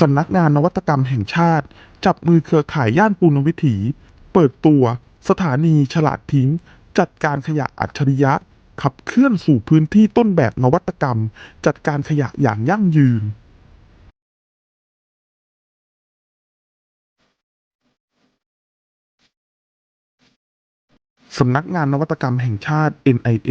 สำนักงานนวัตกรรมแห่งชาติ จับมือเครือข่ายย่านปูนวิถี เปิดตัว สถานีฉลาดทิ้ง จัดการขยะอัจฉริยะ ขับเคลื่อนสู่พื้นที่ต้นแบบนวัตกรรม จัดการขยะอย่างยั่งยืนสำนักงานนวัตกรรมแห่งชาติ NIA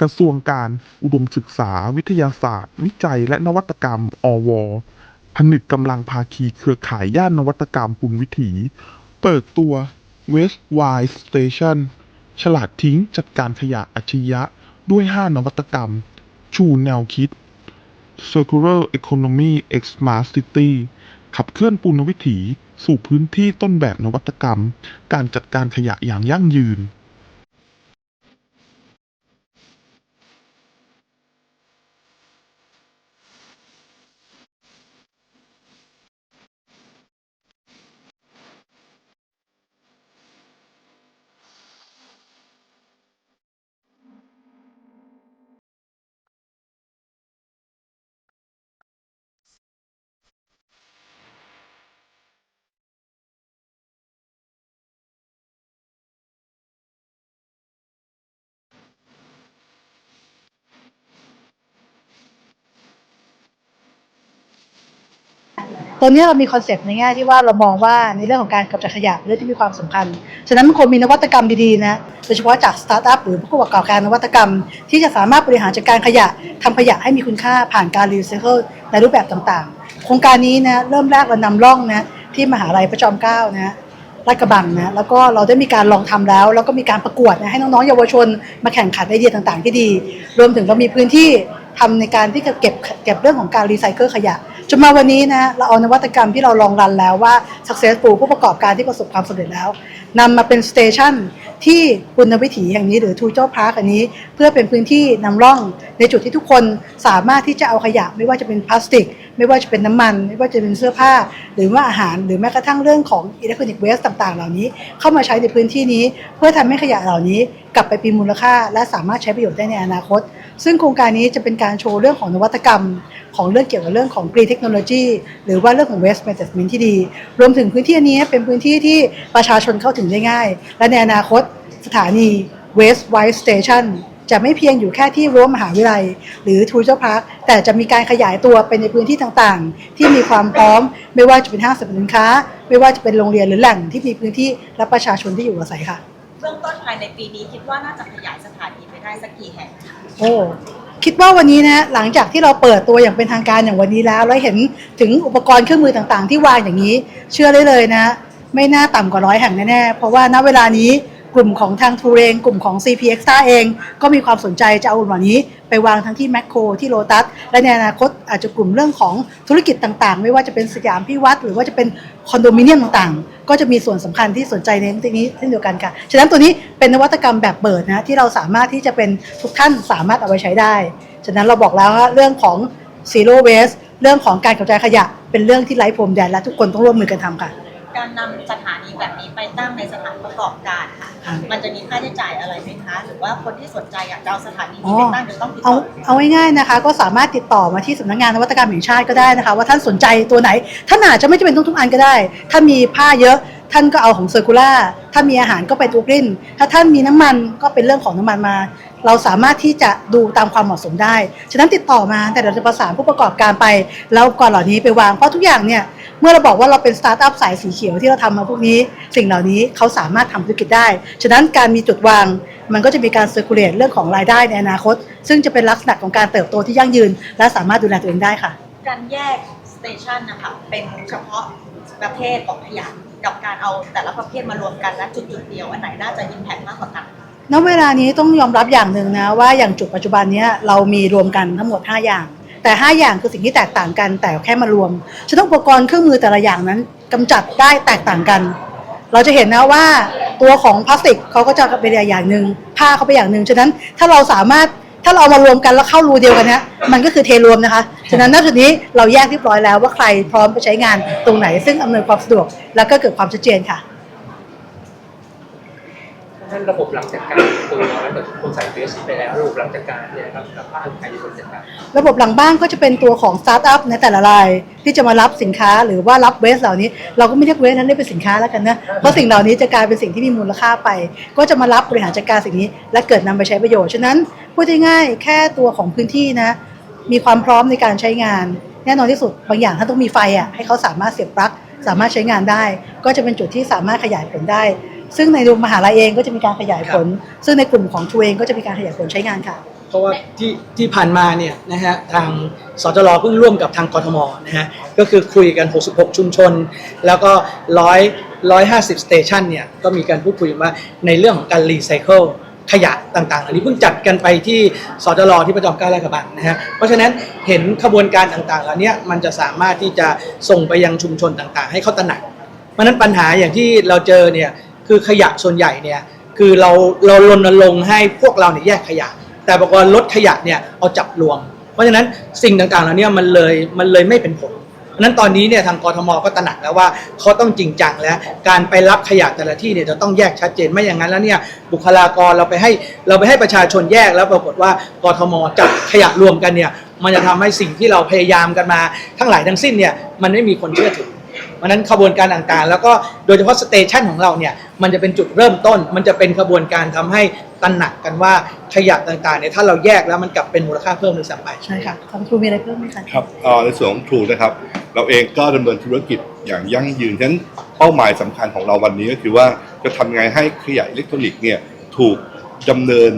กระทรวงการอุดมศึกษา วิทยาศาสตร์ วิจัย และนวัตกรรม อว นึกกำลังภาคีเครือข่ายย่านนวัตกรรมปุณวิถี เปิดตัว West Wide Station ฉลาดทิ้งจัดการขยะอัจฉริยะด้วย 5 นวัตกรรม ชูแนวคิด Circular Economy X Smart City ขับเคลื่อนปุณวิถี สู่พื้นที่ต้นแบบนวัตกรรม การจัดการขยะอย่างยั่งยืน ตอนนี้เรามีคอนเซปต์ในแง่ที่ว่าเรามองว่าในเรื่องของการกำจัดขยะเป็นเรื่องที่มีความสำคัญ ฉะนั้นมันควรมีนวัตกรรมดีๆนะ โดยเฉพาะจากสตาร์ทอัพหรือผู้ประกอบการนวัตกรรม ที่จะสามารถบริหารจัดการขยะทำขยะให้มีคุณค่าผ่านการรีไซเคิลในรูปแบบต่างๆ โครงการนี้นะเริ่มแรกเรานำร่องนะที่มหาลัยพระจอมเกล้านะลาดกระบังนะแล้วก็เราได้มีการลองทำแล้ว แล้วก็มีการประกวดนะให้น้องๆเยาวชนมาแข่งขันไอเดียต่างๆ ที่ดี รวมถึงเรามีพื้นที่ทำในการที่จะเก็บเก็บเรื่องของการรีไซเคิลขยะ จนมาวันนี้นะเราเอานวัตกรรมที่เราลองรันแล้วว่า successful ผู้ประกอบการที่ประสบความสำเร็จแล้วนำมาเป็นสเตชันที่ปุณวิถีแห่งนี้หรือทูเจ้าพาร์คอันนี้ เพื่อเป็นพื้นที่นำร่อง ในจุดที่ทุกคนสามารถที่จะเอาขยะไม่ว่าจะเป็นพลาสติก ไม่ว่าจะเป็นน้ำมัน ไม่ว่าจะเป็นเสื้อผ้า หรือว่าอาหารหรือแม้กระทั่งเรื่องของอิเล็กทรอนิกส์เวสต่าง ๆ เหล่านี้ เข้ามาใช้ในพื้นที่นี้ เพื่อทำให้ขยะเหล่านี้กลับไปเป็นมูลค่า และสามารถใช้ประโยชน์ได้ในอนาคต ซึ่งโครงการนี้จะเป็นการโชว์เรื่องของนวัตกรรม ของเรื่องเกี่ยวกับเรื่องของ green technology หรือว่าเรื่องของ waste management ที่ดี รวมถึงพื้นที่อันนี้เป็นพื้นที่ที่ประชาชนเข้าถึงได้ง่าย และในอนาคตสถานี waste wide station จะไม่เพียงอยู่แค่ที่รั้วมหาวิทยาลัย หรือทูเจ้าพาร์คแต่จะมีการขยายตัวไปในพื้นที่ต่างๆ ที่มีความพร้อม ไม่ว่าจะเป็นห้างสรรพสินค้า ไม่ว่าจะเป็นโรงเรียนหรือแหล่งที่มีพื้นที่และประชาชนที่อยู่อาศัยค่ะ เบื้องต้นภายในปีนี้คิดว่าน่าจะขยายสถานีไปได้สักกี่แห่งคะ โอ้คิดว่าวันนี้นะหลังจากที่เราเปิดตัวอย่างเป็นทางการอย่างวันนี้แล้ว แล้วเห็นถึงอุปกรณ์เครื่องมือต่างๆ ที่วางอย่างนี้ เชื่อได้เลยนะ ไม่น่าต่ำกว่าร้อยแห่งแน่ๆเพราะว่าณเวลานี้ กลุ่มของทางทูเรงกลุ่มของ CP Extra เอง ก็มีความสนใจจะเอาเหล่านี้ ไปวางทั้งที่แมคโครที่โลตัสและในอนาคตอาจจะกลุ่มเรื่องของธุรกิจต่างๆ ไม่ว่าจะเป็นสยามพิวัตรหรือว่าจะเป็นคอนโดมิเนียมต่างๆ ก็จะมีส่วนสำคัญที่สนใจในเรื่องนี้เช่นเดียวกันค่ะฉะนั้นตัวนี้เป็นนวัตกรรมแบบเปิดนะที่เราสามารถที่จะเป็นทุกท่านสามารถเอาไปใช้ได้ ฉะนั้นเราบอกแล้วว่าเรื่องของ zero waste เรื่องของการกระจายขยะเป็นเรื่องที่ไร้พรมแดนและทุกคนต้องร่วมมือกันทำค่ะ การนำสถานีแบบนี้ไปตั้งในสถานประกอบการค่ะค่ะ มันจะมีค่าใช้จ่ายอะไรไหมคะ หรือว่าคนที่สนใจอยากจะเอาสถานีอ๋นี้อไปตั้งจะต้องติดเอาต่อเอาง่ายๆนะคะ ก็สามารถติดต่อมาที่สำนักงานนวัตกรรมแห่งชาติก็ได้นะคะ ว่าท่านสนใจตัวไหน ท่านอาจจะไม่จำเป็นต้องทุกอันก็ได้ ถ้ามีผ้าเยอะท่านก็เอาของเซอร์คูล่าถ้ามีอาหารก็ไปตัวกลิ้น ถ้าท่านมีน้ำมันก็เป็นเรื่องของน้ำมันมา เราสามารถที่จะดูตามความเหมาะสมได้ ฉะนั้นติดต่อมาแต่เราจะประสานผู้ประกอบการไป แล้วก่อนเหล่านี้ไปวาง เพราะทุกอย่างเนี่ย เมื่อเราบอกว่าเราเป็นสตาร์ทอัพสายสีเขียวที่เราทำมาพวกนี้ สิ่งเหล่านี้เขาสามารถทำธุรกิจได้ ฉะนั้นการมีจุดวาง มันก็จะมีการเซอร์คูลเลตเรื่องของรายได้ในอนาคต ซึ่งจะเป็นลักษณะของการเติบโตที่ยั่งยืน และสามารถดูแลตัวเองได้ค่ะ การแยกสเตชันนะคะเป็นเฉพาะประเภทของขยะกับการเอาแต่ละประเภทมารวมกันและจุดจุดๆเดียวอันไหนน่าจะอิมแพกมากกว่ากันณเวลานี้ต้องยอมรับอย่างหนึ่งนะว่าอย่างจุดปัจจุบันเนี้ยเรามีรวมกันทั้งหมด 5 อย่าง แต่ 5 อย่างคือสิ่งที่แตกต่างกันแต่แค่มารวมฉะนั้นอุปกรณ์เครื่องมือแต่ละอย่างนั้นกำจัดได้แตกต่างกัน เราจะเห็นนะว่าตัวของพลาสติกเขาก็จะเป็นอย่างหนึ่งผ้าเขาเป็นอย่างหนึ่งฉะนั้นถ้าเราสามารถถ้าเราเอามารวมกันแล้วเข้ารูเดียวกันเนี้ยมันก็คือเทรวมนะคะ ฉะนั้นณจุดนี้เราแยกเรียบร้อยแล้วว่าใครพร้อมไปใช้งานตรงไหนซึ่งอำนวยความสะดวก แล้วก็เกิดความชัดเจนค่ะ ท่านระบบหลังจากการตัวแล้วแต่ทุกคนใส่เฟสไปแล้วระบบหลังจากการเนี่ยนะครับกับบ้านใครเป็นคนจัดการระบบหลังบ้านก็จะเป็นตัวของสตาร์ทอัพในแต่ละรายที่จะมารับสินค้าหรือว่ารับเวสเหล่านี้ เราก็ไม่เรียกเวสนั้นเรียกเป็นสินค้าแล้วกันนะเพราะสิ่งเหล่านี้จะกลายเป็นสิ่งที่มีมูลค่าไป ก็จะมารับบริหารจัดการสิ่งนี้ และเกิดนำไปใช้ประโยชน์ฉะนั้นพูดง่ายๆแค่ตัวของพื้นที่นะมีความพร้อมในการใช้งาน แน่นอนที่สุดบางอย่างถ้าต้องมีไฟอะให้เขาสามารถเสียบปลั๊กสามารถใช้งานได้ ก็จะเป็นจุดที่สามารถขยายผลได้ ซึ่งในโรงมหาลัยเองก็จะมีการขยายผล ซึ่งในกลุ่มของทูเองก็จะมีการขยายผลใช้งานค่ะ เพราะว่าที่ที่ผ่านมาเนี่ยนะฮะทางสจรเพิ่งร่วมกับทางกทมนะฮะก็คือคุยกัน 66 ชุมชน แล้วก็100 150สเตชันเนี่ยก็มีการพูดคุยกันว่าในเรื่องของการรีไซเคิลขยะต่างๆ อันนี้เพิ่งจัดกันไปที่สจรที่ประจอมเกล้าราชกระบังนะฮะ เพราะฉะนั้นเห็นขบวนการต่างๆ เหล่านี้มันจะสามารถที่จะส่งไปยังชุมชนต่างๆ ให้เขาตระหนัก เพราะฉะนั้นปัญหาอย่างที่เราเจอเนี่ย คือขยะส่วนใหญ่เนี่ยคือเราเรารณรงค์ให้พวกเราเนี่ยแยกขยะ แต่บอกว่าลดขยะเนี่ยเอาจับรวม เพราะฉะนั้นสิ่งต่างๆเหล่านี้มันเลยมันเลยไม่เป็นผลเพราะฉะนั้นตอนนี้เนี่ยทางกรทมก็ตระหนักแล้วว่าเขาต้องจริงจังแล้ว การไปรับขยะแต่ละที่เนี่ยจะต้องแยกชัดเจนไม่อย่างนั้นแล้วเนี่ยบุคลากรเราไปให้เราไปให้ประชาชนแยกแล้วปรากฏว่ากรทมจับขยะรวมกันเนี่ยมันจะทำให้สิ่งที่เราพยายามกันมาทั้งหลายทั้งสิ้นเนี่ยมันไม่มีคนเชื่อถือ เพราะฉะนั้นขบวนการต่างๆ แล้วก็โดยเฉพาะสเตชันของเราเนี่ยมันจะเป็นจุดเริ่มต้น มันจะเป็นขบวนการทำให้ตระหนักกันว่าขยะต่างๆเนี่ยถ้าเราแยกแล้วมันกลับเป็นมูลค่าเพิ่มเลยซ้ำไปใช่ค่ะทางครูมีอะไรเพิ่มไหมคะครับเอ่อในส่วนของทรูนะครับ เราเองก็ดำเนินธุรกิจอย่างยั่งยืนฉะนั้นเป้าหมายสำคัญของเราวันนี้ก็คือว่าจะทำไงให้ขยะอิเล็กทรอนิกส์เนี่ยถูกดำเนิน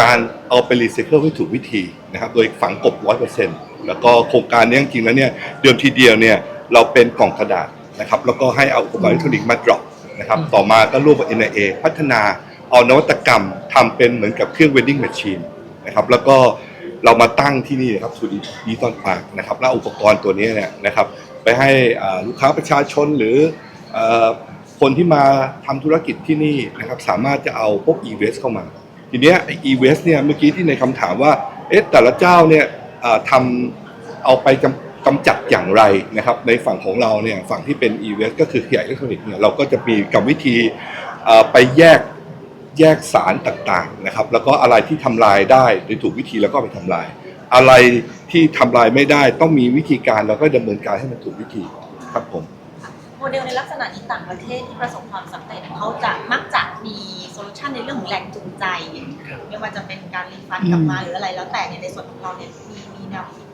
การเอาไปรีไซเคิลให้ถูกวิธีนะครับโดยฝังกบร้อยเปอร์เซ็นต์แล้วก็โครงการนี้จริงๆแล้วเนี่ยเดิมทีเดียวเนี่ย เราเป็นกล่องกระดาษนะครับแล้วก็ให้เอาอุปกรณ์อิเล็กทรอนิกส์มา drop นะครับต่อมาก็ร่วมกับ NIA พัฒนาเอานวัตกรรมทำเป็นเหมือนกับเครื่อง vending machine นะครับแล้วก็เรามาตั้งที่นี่นะครับสุดีดีตอนปากนะครับแล้วเอาอุปกรณ์ตัวนี้เนี่ยนะครับไปให้อ่าลูกค้าประชาชนหรือเอ่อคนที่มาทำธุรกิจที่นี่นะครับสามารถจะเอาพวก e-waste เข้ามา ทีเนี้ยไอ้ e-waste เนี่ยเมื่อกี้ที่ในคำถามว่าเอ๊ะแต่ละเจ้าเนี่ยอ่าทำเอาไปกำ กำจัดอย่างไรนะครับ ในฝั่งของเราเนี่ยฝั่งที่เป็น e-waste ก็คือขยะอิเล็กทรอนิกส์เนี่ยเราก็จะมีกรรมวิธีไปแยกแยกสารต่างๆนะครับ แล้วก็อะไรที่ทำลายได้โดยถูกวิธีแล้วก็ไปทำลาย อะไรที่ทำลายไม่ได้ต้องมีวิธีการแล้วก็ดำเนินการให้มันถูกวิธีครับผมโมเดลในลักษณะนี้ต่างประเทศที่ประสบความสำเร็จเขาจะมักจะมีโซลูชันในเรื่องของแรงจูงใจ ไม่ว่าจะเป็นการรีฟันกลับมาหรืออะไรแล้วแต่ในส่วนของเราเนี่ยมีมีแนวคิด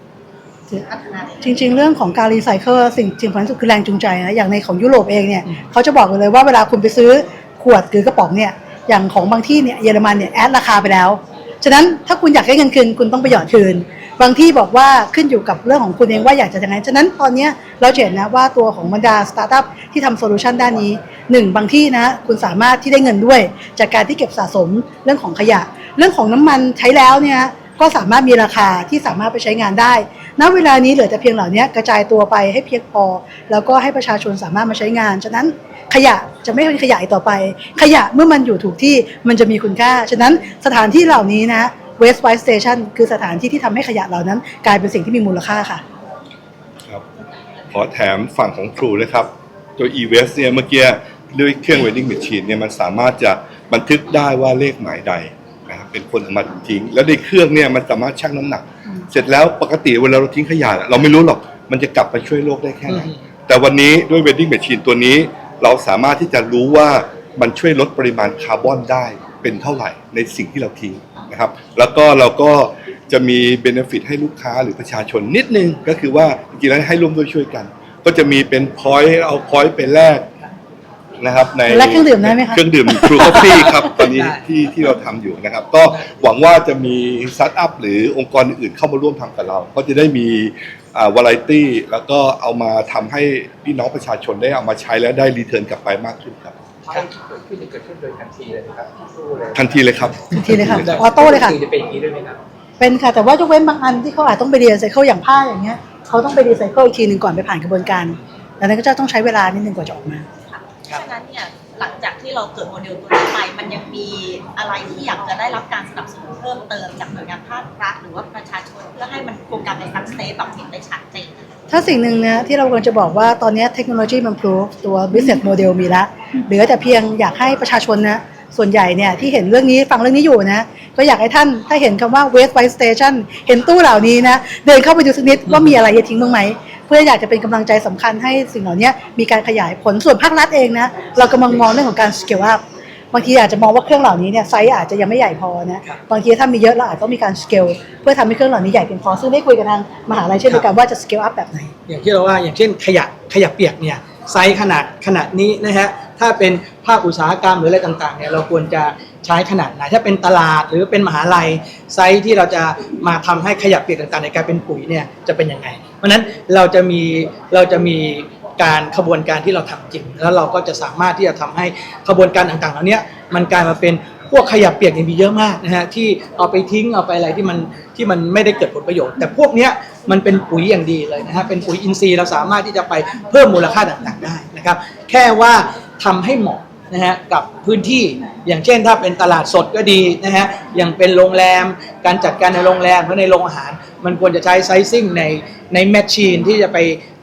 จริง ๆ เรื่องของการรีไซเคิลสิ่งสิ่งสำคัญที่สุดคือแรงจูงใจนะอย่างในของยุโรปเองเนี่ยเขาจะบอกเลยว่าเวลาคุณไปซื้อขวดหรือกระป๋องเนี่ยอย่างของบางที่เนี่ยเยอรมันเนี่ยแอดราคาไปแล้วฉะนั้นถ้าคุณอยากได้เงินคืนคุณต้องไปหยอดคืน บางที่บอกว่าขึ้นอยู่กับเรื่องของคุณเองว่าอยากจะยังไงฉะนั้นตอนเนี้ยเราเห็นนะว่าตัวของบรรดาสตาร์ทอัพที่ทำโซลูชันด้านนี้หนึ่งบางที่นะคุณสามารถที่ได้เงินด้วย จากการที่เก็บสะสมเรื่องของขยะ เรื่องของน้ำมันใช้แล้วเนี่ยก็สามารถมีราคาที่สามารถไปใช้งานได้ ณเวลานี้เหลือแต่เพียงเหล่านี้กระจายตัวไปให้เพียงพอ แล้วก็ให้ประชาชนสามารถมาใช้งาน ฉะนั้นขยะจะไม่เป็นขยะอีกต่อไป ขยะเมื่อมันอยู่ถูกที่มันจะมีคุณค่า ฉะนั้นสถานที่เหล่านี้นะ Waste White Station คือสถานที่ที่ทำให้ขยะเหล่านั้น กลายเป็นสิ่งที่มีมูลค่าค่ะครับขอแถมฝั่งของ True นะครับ ตัว e-waste เนี่ยเมื่อกี้ด้วยเครื่อง vending machine เนี่ยมันสามารถจะบันทึกได้ว่าเลขหมายใด เป็นคนเอามาทิ้ง แล้วในเครื่องเนี่ยมันสามารถชั่งน้ำหนัก เสร็จแล้วปกติเวลาเราทิ้งขยะเราไม่รู้หรอกมันจะกลับมาช่วยโลกได้แค่ไหนอืมแต่วันนี้ด้วย vending machine ตัวนี้ เราสามารถที่จะรู้ว่ามันช่วยลดปริมาณคาร์บอนได้เป็นเท่าไหร่ในสิ่งที่เราทิ้งนะครับ แล้วก็เราก็จะมีเบนฟิตให้ลูกค้าหรือประชาชนนิดนึง ก็คือว่าจริงๆแล้วให้ร่วมด้วยช่วยกัน ก็จะมีเป็นพอยต์เอาพอยต์ไปแลก นะครับในแลกเครื่องดื่มได้ไหมคะเครื่องดื่ม True Coffee ครับตอนนี้ได้ที่ที่เราทำอยู่นะครับ ก็หวังว่าจะมีสตาร์ทอัพหรือองค์กรอื่นๆเข้ามาร่วมทำกับเรา ก็จะได้มีอ่าวาไรตี้แล้วก็เอามาทำให้พี่น้องประชาชนได้เอามาใช้แล้วได้รีเทิร์นกลับไปมากขึ้นครับใช่เกิดขึ้นจะเกิดขึ้นโดยทันทีเลยนะครับสู้เลยทันทีเลยครับทันทีเลยค่ะออโต้เลยค่ะจะเป็นอย่างนี้ด้วยไหมครับเป็นค่ะแต่ว่ายกเว้นบางอันที่เขาอาจต้องไปรีไซเคิลอย่างผ้าอย่างเงี้ยเขาต้องไปรีไซเคิลอีกทีหนึ่งก่อนไปผ่านกระบวนการดังนั้นก็จะต้องใช้เวลานิดนึงกว่าจะออกมาค่ะ เพราะฉะนั้นเนี่ยหลังจากที่เราเกิดโมเดลตัวนี้ไป มันยังมีอะไรที่อยากจะได้รับการสนับสนุนเพิ่มเติมจากหน่วยงานภาครัฐหรือว่าประชาชนเพื่อให้มันโครงการในซักเซสแบบเห็นได้ชัดเจนถ้าสิ่งหนึ่งนะที่เรากำลังจะบอกว่าตอนนี้เทคโนโลยีมันพรูฟตัว business model มีแล้วเหลือแต่เพียงอยากให้ประชาชนนะ ส่วนใหญ่เนี่ยที่เห็นเรื่องนี้ฟังเรื่องนี้อยู่นะก็อยากให้ท่านถ้าเห็นคำว่า waste white station เห็นตู้เหล่านี้นะเดินเข้าไปดูสักนิดว่ามีอะไรจะทิ้งบ้างไหมเพื่ออยากจะเป็นกำลังใจสำคัญให้สิ่งเหล่านี้มีการขยายผลส่วนภาครัฐเองนะเรากำลังมองเรื่องของการ scale up บางทีอาจจะมองว่าเครื่องเหล่านี้เนี่ยไซส์อาจจะยังไม่ใหญ่พอนะบางทีถ้ามีเยอะเราอาจจะต้องมีการ scale เพื่อทำให้เครื่องเหล่านี้ใหญ่เพียงพอซึ่งได้คุยกับทางมหาลัยเช่นเดียวกันว่าจะ scale up แบบไหนอย่างที่เราว่าอย่างเช่นขยะขยะเปียกเนี่ยไซส์ขนาดขนาดนี้นะฮะ ถ้าเป็นภาคอุตสาหกรรมหรืออะไรต่างๆเนี่ยเราควรจะใช้ขนาดไหนถ้าเป็นตลาดหรือเป็นมหาลัยไซส์ที่เราจะมาทำให้ขยะเปียกต่างๆ ในกายเป็นปุ๋ยเนี่ยจะเป็นยังไง เพราะฉะนั้นเราจะมีเราจะมีการขบวนการที่เราทำจริง แล้วเราก็จะสามารถที่จะทำให้ขบวนการต่างๆเหล่านี้มันกลายมาเป็นพวกขยะเปียกเนี่ยมีเยอะมากนะฮะที่เอาไปทิ้งเอาไปอะไรที่มันที่มันไม่ได้เกิดผลประโยชน์ แต่พวกเนี้ยมันเป็นปุ๋ยอย่างดีเลยนะฮะเป็นปุ๋ยอินทรีย์เราสามารถที่จะไปเพิ่มมูลค่าต่างๆได้นะครับ แค่ว่า ทำให้เหมาะนะฮะกับพื้นที่อย่างเช่นถ้าเป็นตลาดสดก็ดีนะฮะอย่างเป็นโรงแรมการจัดการในโรงแรมหรือในโรงอาหาร มันควรจะใช้ไซซิ่งในในแมชชีนที่จะไป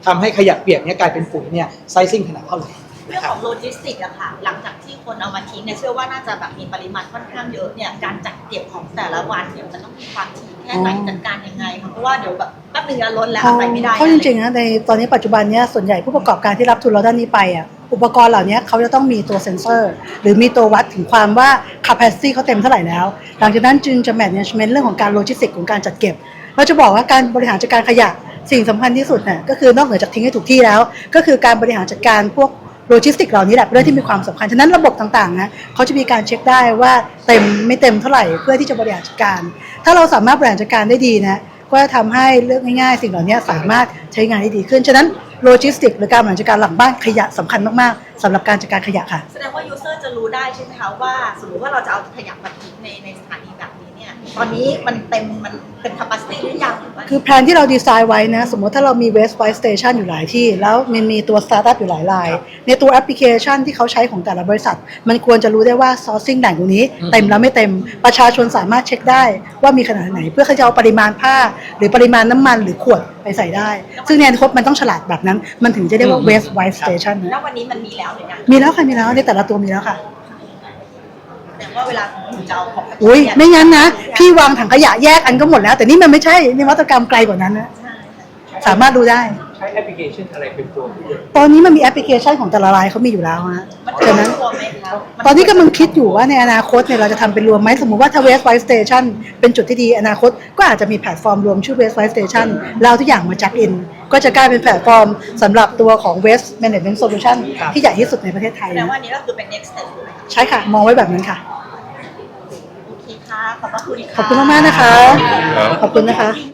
ทำให้ขยะเปียกเนี่ยกลายเป็นปุ๋ยเนี่ยไซซิ่งขนาดเท่าไหร่ เรื่องของโลจิสติกส์อะค่ะ หลังจากที่คนเอามาทิ้งเนี่ยเชื่อว่าน่าจะแบบมีปริมาณค่อนข้างเยอะเนี่ยการจัดเก็บของแต่ละวันเนี่ยมันต้องมีความถี่แค่ไหนอ๋อจัดการยังไงคะเพราะว่าเดี๋ยวแบบแป๊บนึงจะล้นแล้วเอาไปไม่ได้เพราะจริงๆนะในตอนนี้ปัจจุบันเนี้ยส่วนใหญ่ผู้ประกอบการที่รับทุนเราด้านนี้ไปอะอุปกรณ์เหล่านี้เขาจะต้องมีตัวเซ็นเซอร์ หรือมีตัววัดถึงความว่า capacity เขาเต็มเท่าไหร่แล้ว หลังจากนั้นจึงจะ management เรื่องของการโลจิสติกของการจัดเก็บเราจะบอกว่าการบริหารจัดการขยะสิ่งสำคัญที่สุดน่ะก็คือนอกเหนือจากทิ้งให้ถูกที่แล้ว ก็คือการบริหารจัดการพวก โลจิสติกเหล่านี้แหละเป็นเรื่องที่มีความสำคัญ ฉะนั้นระบบต่างๆนะเขาจะมีการเช็คได้ว่าเต็มไม่เต็มเท่าไหร่เพื่อที่จะบริหารจัดการ ถ้าเราสามารถบริหารจัดการได้ดีนะก็จะทำให้เรื่องง่ายๆ สิ่งเหล่านี้สามารถใช้งานได้ดีขึ้น ฉะนั้นโลจิสติกหรือการบริหารจัดการหลังบ้านขยะสำคัญมากๆสำหรับการจัดการขยะค่ะ แสดงว่ายูเซอร์จะรู้ได้ใช่ไหมคะว่าสมมติว่าเราจะเอาขยะมาทิ้งในในสถาน ตอนนี้มันเต็มมันเป็น capacity หรือยังหรือว่าคือแผนที่เราดีไซน์ไว้นะ สมมติถ้าเรามี Waste White Station อยู่หลายที่ แล้วมันมีตัวสตาร์ทอัพอยู่หลายราย ในตัวแอปพลิเคชันที่เขาใช้ของแต่ละบริษัท มันควรจะรู้ได้ว่า sourcing แหล่งตรงนี้อืมเต็มแล้วไม่เต็มประชาชนสามารถเช็คได้ว่ามีขนาดไหน เพื่อเขาจะเอาปริมาณผ้า หรือปริมาณน้ำมันหรือขวดไปใส่ได้ ซึ่งในอนาคตมันต้องฉลาดแบบนั้น มันถึงจะเรียกว่า Waste White Station แล้นะววันนี้มันมีแล้วหรือยังมีแล้วค่ะมีแล้วในแต่ละตัวมีแล้วค่ะแต่ ว่าเวลาคุณจะเอาของอุ้ยเนี่ยไม่งั้นนะ พี่วางถังขยะแยกอันก็หมดแล้ว แต่นี่มันไม่ใช่นวัตกรรมไกลกว่านั้นนะ สามารถดูได้ ใช้แอปพลิเคชันอะไรเป็นตัวผู้เลือกตอนนี้มันมีแอปพลิเคชันของแต่ละรายเขามีอยู่แล้วฮะ มันฉะนั้นรวมไหมคะมัตอนนี้กำลังคิดอยู่ว่าในอนาคตเนี่ยเราจะทำเป็นรวมไหมสมมุติว่าถ้า Waste White Station เป็นจุดที่ดีอนาคตก็อาจจะมีแพลตฟอร์มรวมชื่อ Waste White Station แล้วเอาทุกอย่างมาจัดอิน ก็จะกลายเป็นแพลตฟอร์มสำหรับตัวของ Waste Management Solution ครับที่ใหญ่ที่สุดในประเทศไทยแสดงนะว่าอันนี้ก็คือเป็น next step เลยค่ะใช่ค่ะ มองไว้แบบนั้นค่ะ โอเคค่ะ ขอบพระคุณค่ะ ขอบคุณมากๆนะคะครับขอบคุณนะคะ